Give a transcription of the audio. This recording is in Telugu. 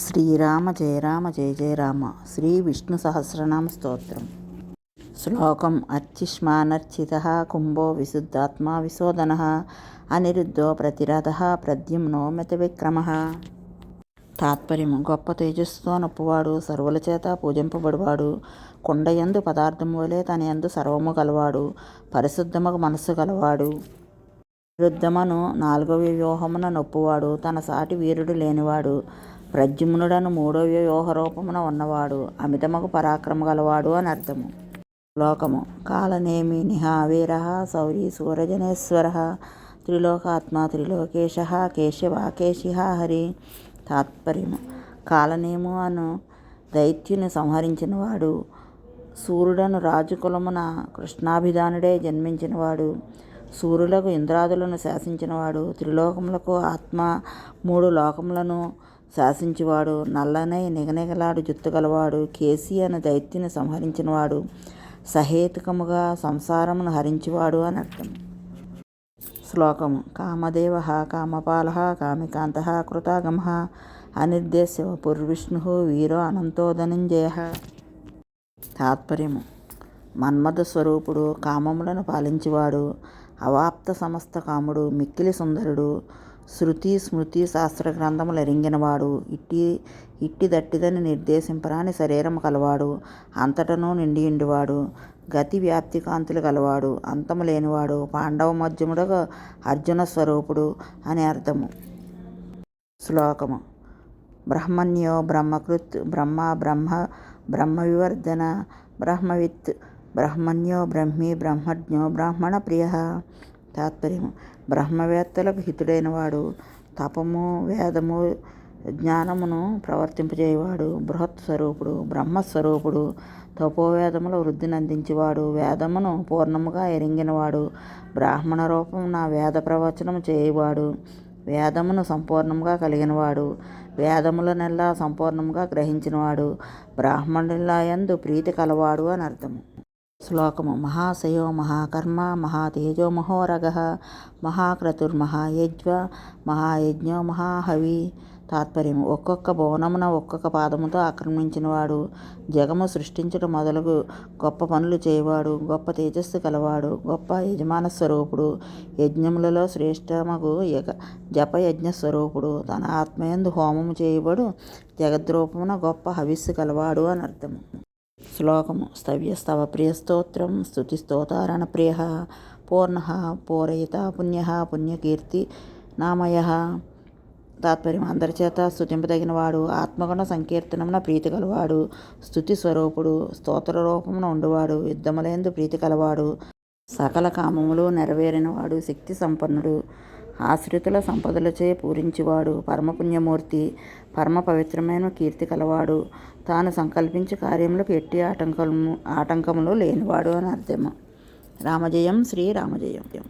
శ్రీరామ జయ రామ జయ జయ రామ. శ్రీ విష్ణు సహస్రనామ స్తోత్రం. శ్లోకం అర్చిష్మానర్చిత కుంభో విశుద్ధాత్మా విశోధన అనిరుద్ధో ప్రతిరథ ప్రద్యుమ్నో మితవిక్రమ. తాత్పర్యము గొప్ప తేజస్సుతో నొప్పువాడు సర్వుల చేత పూజింపబడివాడు కుండయందు పదార్థము వలె తన యందు సర్వము గలవాడు పరిశుద్ధముకు మనస్సు గలవాడు. రుద్ధమను నాలుగవ వ్యూహమున నొప్పువాడు తన సాటి వీరుడు లేనివాడు ప్రద్యుమ్నుడను మూడో వ్యూహరూపమున ఉన్నవాడు అమితముకు పరాక్రమ గలవాడు అని అర్థము. లోకము. కాలనేమి? నిహావీర శౌరీ సూరజనేశ్వర త్రిలోకాత్మ త్రిలోకేశ కేశవ కేశిహ హరి. తాత్పర్యము. కాలనేము అను దైత్యుని సంహరించినవాడు సూర్యుడను రాజుకులమున కృష్ణాభిధానుడే జన్మించినవాడు సూర్యులకు ఇంద్రాదులను శాసించినవాడు త్రిలోకములకు ఆత్మ మూడు లోకములను శాసించేవాడు నల్లనై నిగనిగలాడు జుత్తు గలవాడు కేసి అను దైత్యుని సంహరించినవాడు సహేతుకముగా సంసారమును హరించేవాడు అని అర్థం. శ్లోకము. కామదేవ కామపాల కామికాంత కృతాగమ అనిర్దేశ్య పుర్విష్ణు వీరో అనంతో ధనంజయ. తాత్పర్యము. మన్మథ స్వరూపుడు కామములను పాలించేవాడు అవాప్త సమస్త కాముడు మిక్కిలి సుందరుడు శృతి స్మృతి శాస్త్ర గ్రంథములు ఎరింగినవాడు ఇట్టి ఇట్టి దట్టిదని నిర్దేశింపరాని శరీరం కలవాడు. అంతటను నిండియుండివాడు గతి వ్యాప్తి కాంతులు గలవాడు. అంతము లేనివాడు. పాండవ మధ్యముడగా అర్జున స్వరూపుడు అని అర్థము. శ్లోకము. బ్రహ్మణ్యో బ్రహ్మకృత్ బ్రహ్మ బ్రహ్మ బ్రహ్మ వివర్ధన బ్రహ్మవిత్ బ్రహ్మణ్యో బ్రహ్మి బ్రహ్మజ్ఞో బ్రాహ్మణ ప్రియ. తాత్పర్యం. బ్రహ్మవేత్తలకు హితుడైనవాడు తపము వేదము జ్ఞానమును ప్రవర్తింపజేయవాడు బృహత్ స్వరూపుడు బ్రహ్మస్వరూపుడు తపోవేదముల వృద్ధిని అందించేవాడు వేదమును పూర్ణముగా ఎరింగినవాడు బ్రాహ్మణ రూపం నా వేద ప్రవచనము చేయవాడు వేదమును సంపూర్ణంగా కలిగినవాడు వేదములనెల్లా సంపూర్ణంగా గ్రహించినవాడు బ్రాహ్మణుల యందు ప్రీతి కలవాడు అని అర్థము శ్లోకము. మహాశయో మహాకర్మ మహాతేజో మహోరగ మహాక్రతుర్మహాయజ్వ మహాయజ్ఞో మహాహవి. తాత్పర్యము. ఒక్కొక్క భువనమున ఒక్కొక్క పాదముతో ఆక్రమించినవాడు జగము సృష్టించడం మొదలగు గొప్ప పనులు చేయవాడు గొప్ప తేజస్సు కలవాడు గొప్ప యజమాన స్వరూపుడు యజ్ఞములలో శ్రేష్టమగు యగ జపయజ్ఞ స్వరూపుడు తన ఆత్మయందు హోమము చేయబడు జగద్రూపమున గొప్ప హవిస్సు కలవాడు అని అర్థము. శ్లోకము. స్తవ్యస్తవ ప్రియస్తోత్రం స్తుతిస్తోతారణ ప్రియ పూర్ణ పూరయిత పుణ్య పుణ్యకీర్తి నామయ. తాత్పర్యం అందరి చేత స్థుతింపదగిన వాడు ఆత్మగుణ సంకీర్తనమున ప్రీతి కలవాడు స్థుతి స్వరూపుడు స్తోత్ర రూపమున ఉండువాడు యుద్ధములందు ప్రీతి కలవాడు. సకల కామములు నెరవేరినవాడు శక్తి సంపన్నుడు. ఆశ్రితుల సంపదలచే పూరించేవాడు పరమపుణ్యమూర్తి పరమ పవిత్రమైన కీర్తి కలవాడు. తాను సంకల్పించి కార్యములకు ఎట్టి ఆటంకము ఆటంకములు లేనివాడు అని అర్థము. రామజయం శ్రీ రామజయం.